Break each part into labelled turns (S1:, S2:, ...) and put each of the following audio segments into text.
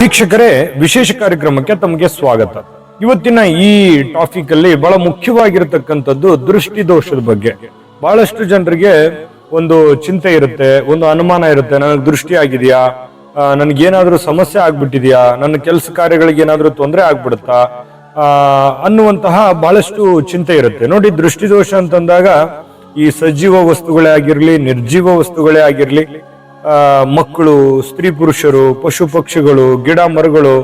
S1: ವೀಕ್ಷಕರೇ, ವಿಶೇಷ ಕಾರ್ಯಕ್ರಮಕ್ಕೆ ತಮಗೆ ಸ್ವಾಗತ. ಇವತ್ತಿನ ಈ ಟಾಪಿಕ್ ಅಲ್ಲಿ ಬಹಳ ಮುಖ್ಯವಾಗಿರತಕ್ಕಂಥದ್ದು ದೃಷ್ಟಿ ದೋಷದ ಬಗ್ಗೆ. ಬಹಳಷ್ಟು ಜನರಿಗೆ ಒಂದು ಚಿಂತೆ ಇರುತ್ತೆ, ಒಂದು ಅನುಮಾನ ಇರುತ್ತೆ, ನನಗೆ ದೃಷ್ಟಿ ಆಗಿದೆಯಾ? ನನಗೇನಾದ್ರೂ ಸಮಸ್ಯೆ ಆಗ್ಬಿಟ್ಟಿದ್ಯಾ? ನನ್ನ ಕೆಲಸ ಕಾರ್ಯಗಳಿಗೆ ಏನಾದ್ರೂ ತೊಂದರೆ ಆಗ್ಬಿಡುತ್ತಾ? ಅನ್ನುವಂತಹ ಬಹಳಷ್ಟು ಚಿಂತೆ ಇರುತ್ತೆ. ನೋಡಿ ದೃಷ್ಟಿದೋಷ ಅಂತಂದಾಗ ಈ ಸಜೀವ ವಸ್ತುಗಳೇ ಆಗಿರ್ಲಿ, ನಿರ್ಜೀವ ವಸ್ತುಗಳೇ ಆಗಿರ್ಲಿ ಮಕ್ಕಳು, ಸ್ತ್ರೀ ಪುರುಷರು, ಪಶು ಪಕ್ಷಿಗಳು, ಗಿಡ ಮರಗಳು,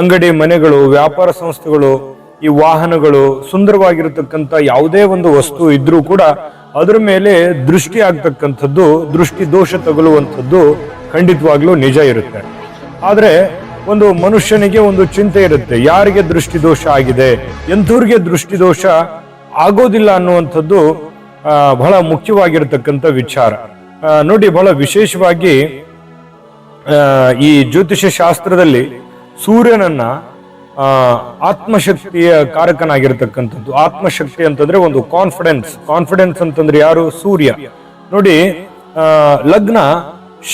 S1: ಅಂಗಡಿ ಮನೆಗಳು, ವ್ಯಾಪಾರ ಸಂಸ್ಥೆಗಳು, ಈ ವಾಹನಗಳು ಸುಂದರವಾಗಿರತಕ್ಕಂಥ ಯಾವುದೇ ಒಂದು ವಸ್ತು ಇದ್ರೂ ಕೂಡ ಅದರ ಮೇಲೆ ದೃಷ್ಟಿ ಆಗ್ತಕ್ಕಂಥದ್ದು, ದೃಷ್ಟಿ ದೋಷ ತಗಲುವಂಥದ್ದು ಖಂಡಿತವಾಗ್ಲೂ ನಿಜ ಇರುತ್ತೆ. ಆದರೆ ಒಂದು ಮನುಷ್ಯನಿಗೆ ಒಂದು ಚಿಂತೆ ಇರುತ್ತೆ, ಯಾರಿಗೆ ದೃಷ್ಟಿ ದೋಷ ಆಗಿದೆ, ಎಂಥವ್ರಿಗೆ ದೃಷ್ಟಿ ದೋಷ ಆಗೋದಿಲ್ಲ ಅನ್ನುವಂಥದ್ದು ಬಹಳ ಮುಖ್ಯವಾಗಿರತಕ್ಕಂಥ ವಿಚಾರ. ನೋಡಿ, ಬಹಳ ವಿಶೇಷವಾಗಿ ಈ ಜ್ಯೋತಿಷ್ಯ ಶಾಸ್ತ್ರದಲ್ಲಿ ಸೂರ್ಯನನ್ನ ಆತ್ಮಶಕ್ತಿಯ ಕಾರಕನಾಗಿರ್ತಕ್ಕಂಥದ್ದು. ಆತ್ಮಶಕ್ತಿ ಅಂತಂದ್ರೆ ಒಂದು ಕಾನ್ಫಿಡೆನ್ಸ್ ಕಾನ್ಫಿಡೆನ್ಸ್ ಅಂತಂದ್ರೆ ಯಾರು? ಸೂರ್ಯ. ನೋಡಿ ಲಗ್ನ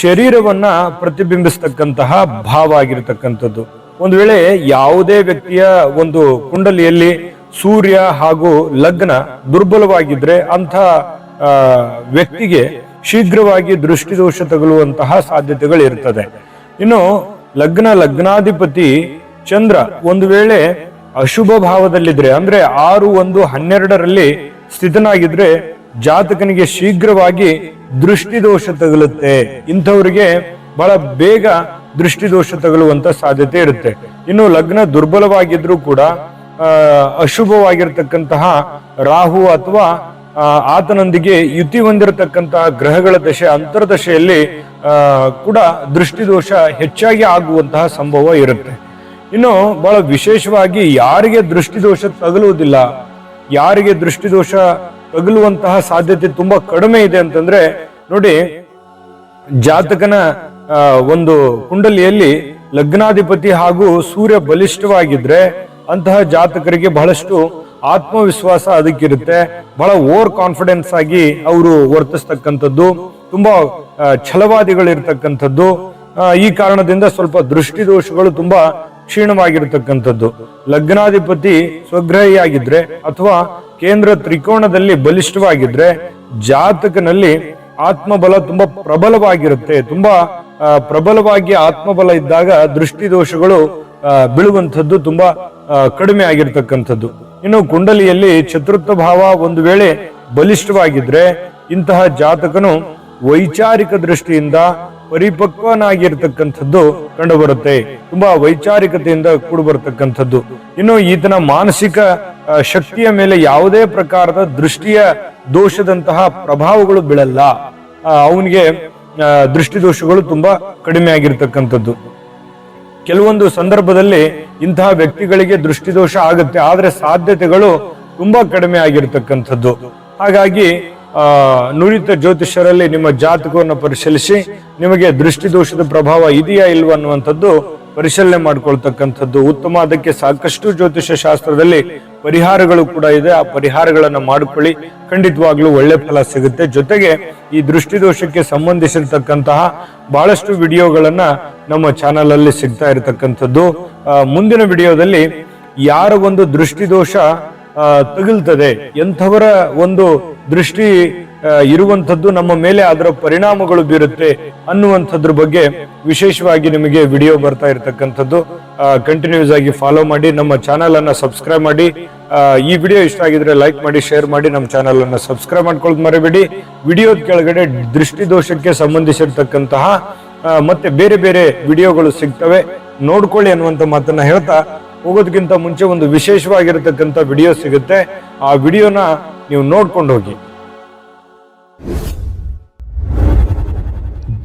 S1: ಶರೀರವನ್ನ ಪ್ರತಿಬಿಂಬಿಸ್ತಕ್ಕಂತಹ ಭಾವ ಆಗಿರತಕ್ಕಂಥದ್ದು. ಒಂದು ವೇಳೆ ಯಾವುದೇ ವ್ಯಕ್ತಿಯ ಒಂದು ಕುಂಡಲಿಯಲ್ಲಿ ಸೂರ್ಯ ಹಾಗೂ ಲಗ್ನ ದುರ್ಬಲವಾಗಿದ್ರೆ ಅಂಥ ವ್ಯಕ್ತಿಗೆ ಶೀಘ್ರವಾಗಿ ದೃಷ್ಟಿದೋಷ ತಗುಲುವಂತಹ ಸಾಧ್ಯತೆಗಳು ಇರ್ತದೆ ಇನ್ನು ಲಗ್ನ ಲಗ್ನಾಧಿಪತಿ ಚಂದ್ರ ಒಂದು ವೇಳೆ ಅಶುಭ ಭಾವದಲ್ಲಿದ್ರೆ, ಅಂದ್ರೆ ಆರು ಒಂದು ಹನ್ನೆರಡರಲ್ಲಿ ಸ್ಥಿತನಾಗಿದ್ರೆ ಜಾತಕನಿಗೆ ಶೀಘ್ರವಾಗಿ ದೃಷ್ಟಿದೋಷ ತಗುಲುತ್ತೆ. ಇಂಥವರಿಗೆ ಬಹಳ ಬೇಗ ದೃಷ್ಟಿದೋಷ ತಗುಲುವಂತ ಸಾಧ್ಯತೆ ಇರುತ್ತೆ. ಇನ್ನು ಲಗ್ನ ದುರ್ಬಲವಾಗಿದ್ರೂ ಕೂಡ ಅಶುಭವಾಗಿರ್ತಕ್ಕಂತಹ ರಾಹು ಅಥವಾ ಆತನೊಂದಿಗೆ ಯುತಿ ಹೊಂದಿರತಕ್ಕಂತಹ ಗ್ರಹಗಳ ದಶೆ ಅಂತರ್ದಶೆಯಲ್ಲಿ ಕೂಡ ದೃಷ್ಟಿದೋಷ ಹೆಚ್ಚಾಗಿ ಆಗುವಂತಹ ಸಂಭವ ಇರುತ್ತೆ. ಇನ್ನು ಬಹಳ ವಿಶೇಷವಾಗಿ ಯಾರಿಗೆ ದೃಷ್ಟಿದೋಷ ತಗಲುವುದಿಲ್ಲ, ಯಾರಿಗೆ ದೃಷ್ಟಿದೋಷ ತಗಲುವಂತಹ ಸಾಧ್ಯತೆ ತುಂಬಾ ಕಡಿಮೆ ಇದೆ ಅಂತಂದ್ರೆ, ನೋಡಿ, ಜಾತಕನ ಒಂದು ಕುಂಡಲಿಯಲ್ಲಿ ಲಗ್ನಾಧಿಪತಿ ಹಾಗೂ ಸೂರ್ಯ ಬಲಿಷ್ಠವಾಗಿದ್ರೆ ಅಂತಹ ಜಾತಕರಿಗೆ ಬಹಳಷ್ಟು ಆತ್ಮವಿಶ್ವಾಸ ಅದಕ್ಕಿರುತ್ತೆ. ಬಹಳ ಓವರ್ ಕಾನ್ಫಿಡೆನ್ಸ್ ಆಗಿ ಅವರು ವರ್ತಿಸ್ತಕ್ಕಂಥದ್ದು. ತುಂಬಾ ಛಲವಾದಿಗಳಿರ್ತಕ್ಕಂಥದ್ದು. ಈ ಕಾರಣದಿಂದ ಸ್ವಲ್ಪ ದೃಷ್ಟಿದೋಷಗಳು ತುಂಬಾ ಕ್ಷೀಣವಾಗಿರ್ತಕ್ಕಂಥದ್ದು. ಲಗ್ನಾಧಿಪತಿ ಸ್ವಗ್ರಹಿಯಾಗಿದ್ರೆ ಅಥವಾ ಕೇಂದ್ರ ತ್ರಿಕೋಣದಲ್ಲಿ ಬಲಿಷ್ಠವಾಗಿದ್ರೆ ಜಾತಕನಲ್ಲಿ ಆತ್ಮಬಲ ತುಂಬಾ ಪ್ರಬಲವಾಗಿರುತ್ತೆ. ತುಂಬಾ ಪ್ರಬಲವಾಗಿ ಆತ್ಮಬಲ ಇದ್ದಾಗ ದೃಷ್ಟಿದೋಷಗಳು ದೋಷಗಳು ಬೀಳುವಂಥದ್ದು ತುಂಬಾ ಕಡಿಮೆ ಆಗಿರ್ತಕ್ಕಂಥದ್ದು. ಇನ್ನು ಕುಂಡಲಿಯಲ್ಲಿ ಚತುರ್ಥ ಭಾವ ಒಂದು ವೇಳೆ ಬಲಿಷ್ಠವಾಗಿದ್ರೆ ಇಂತಹ ಜಾತಕನು ವೈಚಾರಿಕ ದೃಷ್ಟಿಯಿಂದ ಪರಿಪಕ್ವನಾಗಿರ್ತಕ್ಕಂಥದ್ದು ಕಂಡು ಬರುತ್ತೆ ತುಂಬಾ ವೈಚಾರಿಕತೆಯಿಂದ ಕೂಡು ಬರತಕ್ಕಂಥದ್ದು ಇನ್ನು ಈತನ ಮಾನಸಿಕ ಶಕ್ತಿಯ ಮೇಲೆ ಯಾವುದೇ ಪ್ರಕಾರದ ದೃಷ್ಟಿಯ ದೋಷದಂತಹ ಪ್ರಭಾವಗಳು ಬೀಳಲ್ಲ. ಅವನಿಗೆ ದೃಷ್ಟಿ ದೋಷಗಳು ತುಂಬಾ ಕಡಿಮೆ ಆಗಿರ್ತಕ್ಕಂಥದ್ದು. ಕೆಲವೊಂದು ಸಂದರ್ಭದಲ್ಲಿ ಇಂತಹ ವ್ಯಕ್ತಿಗಳಿಗೆ ದೃಷ್ಟಿದೋಷ ಆಗುತ್ತೆ. ಆದರೆ ಸಾಧ್ಯತೆಗಳು ತುಂಬಾ ಕಡಿಮೆ ಆಗಿರ್ತಕ್ಕಂಥದ್ದು. ಹಾಗಾಗಿ ನುರಿತ ಜ್ಯೋತಿಷ್ಯರಲ್ಲಿ ನಿಮ್ಮ ಜಾತಕವನ್ನು ಪರಿಶೀಲಿಸಿ ನಿಮಗೆ ದೃಷ್ಟಿದೋಷದ ಪ್ರಭಾವ ಇದೆಯಾ ಇಲ್ವಾ ಅನ್ನುವಂಥದ್ದು ಪರಿಶೀಲನೆ ಮಾಡ್ಕೊಳ್ತಕ್ಕಂಥದ್ದು. ಉತ್ತಮ, ಅದಕ್ಕೆ ಸಾಕಷ್ಟು ಜ್ಯೋತಿಷ್ಯ ಶಾಸ್ತ್ರದಲ್ಲಿ ಪರಿಹಾರಗಳು ಕೂಡ ಇದೆ. ಆ ಪರಿಹಾರಗಳನ್ನು ಮಾಡಿಕೊಳ್ಳಿ. ಖಂಡಿತವಾಗ್ಲೂ ಒಳ್ಳೆ ಫಲ ಸಿಗುತ್ತೆ. ಜೊತೆಗೆ ಈ ದೃಷ್ಟಿದೋಷಕ್ಕೆ ಸಂಬಂಧಿಸಿರ್ತಕ್ಕಂತಹ ಬಹಳಷ್ಟು ವಿಡಿಯೋಗಳನ್ನ ನಮ್ಮ ಚಾನಲ್ ಅಲ್ಲಿ ಸಿಗ್ತಾ ಇರತಕ್ಕಂಥದ್ದು. ಮುಂದಿನ ವಿಡಿಯೋದಲ್ಲಿ ಯಾರ ಒಂದು ದೃಷ್ಟಿದೋಷ ತಗಲ್ತದೆ, ಎಂಥವರ ಒಂದು ದೃಷ್ಟಿ ಇರುವಂಥದ್ದು ನಮ್ಮ ಮೇಲೆ ಅದರ ಪರಿಣಾಮಗಳು ಬೀರುತ್ತೆ ಅನ್ನುವಂಥದ್ರ ಬಗ್ಗೆ ವಿಶೇಷವಾಗಿ ನಿಮಗೆ ವಿಡಿಯೋ ಬರ್ತಾ ಇರತಕ್ಕಂಥದ್ದು. ಕಂಟಿನ್ಯೂಸ್ ಆಗಿ ಫಾಲೋ ಮಾಡಿ, ನಮ್ಮ ಚಾನಲ್ ಅನ್ನ ಸಬ್ಸ್ಕ್ರೈಬ್ ಮಾಡಿ ಈ ವಿಡಿಯೋ ಇಷ್ಟ ಆಗಿದ್ರೆ ಲೈಕ್ ಮಾಡಿ ಶೇರ್ ಮಾಡಿ, ನಮ್ಮ ಚಾನಲ್ ಅನ್ನ ಸಬ್ಸ್ಕ್ರೈಬ್ ಮಾಡ್ಕೊಳ್ಳೋದು ಮರಿಬೇಡಿ. ವಿಡಿಯೋದ ಕೆಳಗಡೆ ದೃಷ್ಟಿದೋಷಕ್ಕೆ ಸಂಬಂಧಿಸಿರ್ತಕ್ಕಂತಹ ಮತ್ತೆ ಬೇರೆ ಬೇರೆ ವಿಡಿಯೋಗಳು ಸಿಗ್ತವೆ. ನೋಡ್ಕೊಳ್ಳಿ ಅನ್ನುವಂತ ಮಾತನ್ನ ಹೇಳ್ತಾ ಹೋಗೋದಕ್ಕಿಂತ ಮುಂಚೆ ಒಂದು ವಿಶೇಷವಾಗಿರತಕ್ಕಂಥ ವಿಡಿಯೋ ಸಿಗುತ್ತೆ. ಆ ವಿಡಿಯೋನ ನೀವು ನೋಡ್ಕೊಂಡು ಹೋಗಿ.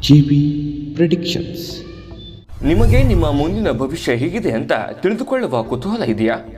S2: GB predictions.
S3: ನಿಮಗೆ ನಿಮ್ಮ ಮುಂದಿನ ಭವಿಷ್ಯ ಹೇಗಿದೆ ಅಂತ ತಿಳಿದುಕೊಳ್ಳುವ ಕುತೂಹಲ ಇದೆಯಾ?